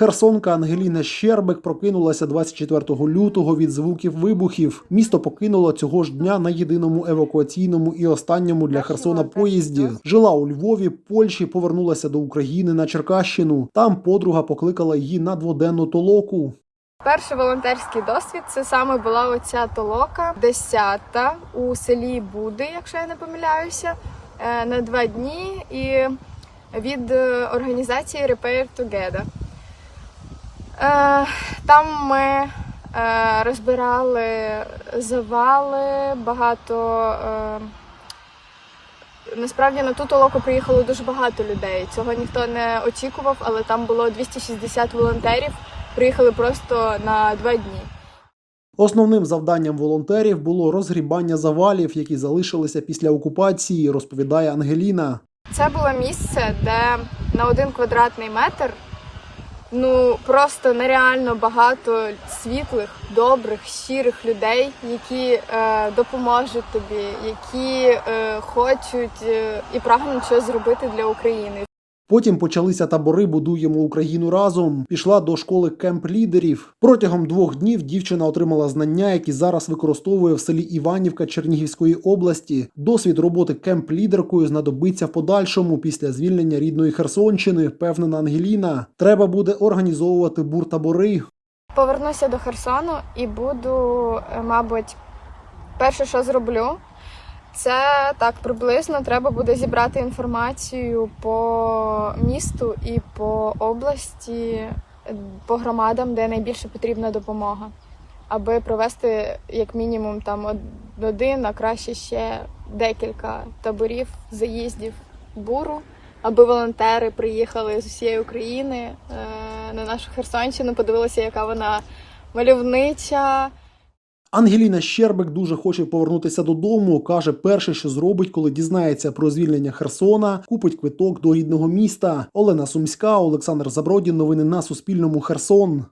Херсонка Ангеліна Щербик прокинулася 24 лютого від звуків вибухів. Місто покинуло цього ж дня на єдиному евакуаційному і останньому для Херсона поїзді. Жила у Львові, Польщі, повернулася до України на Черкащину. Там подруга покликала її на дводенну толоку. Перший волонтерський досвід це саме була оця толока, десята у селі Буди, якщо я не помиляюся, е, на два дні і від е, організації Repair Together. Е, Там ми е, розбирали завали, багато. е, Насправді на ту толоку приїхало дуже багато людей. Цього ніхто не очікував, але там було 260 волонтерів. Приїхали просто на два дні. Основним завданням волонтерів було розгрібання завалів, які залишилися після окупації, розповідає Ангеліна. Це було місце, де на один квадратний метр ну просто нереально багато світлих, добрих, щирих людей, які е, допоможуть тобі, які е, хочуть е, і прагнуть щось зробити для України. Потім почалися табори Будуємо Україну разом. Пішла до школи кемп лідерів. Протягом двох днів дівчина отримала знання, які зараз використовує в селі Іванівка Чернігівської області. Досвід роботи кемп лідеркою знадобиться в подальшому після звільнення рідної Херсонщини. Впевнена Ангеліна. Треба буде організовувати буртабори. Повернуся до Херсону і буду, е, мабуть, перше, що зроблю, це так приблизно треба буде зібрати інформацію по місту і по області, по громадам, де найбільше потрібна допомога, аби провести як мінімум там один, а краще ще декілька таборів, заїздів буру, аби волонтери приїхали з усієї України е, на нашу Херсонщину, подивилися, яка вона мальовнича. Ангеліна Щербик дуже хоче повернутися додому. каже, перше, що зробить, коли дізнається про звільнення Херсона, купить квиток до рідного міста. Олена Сумська, Олександр Забродін. Новини на Суспільному. Херсон.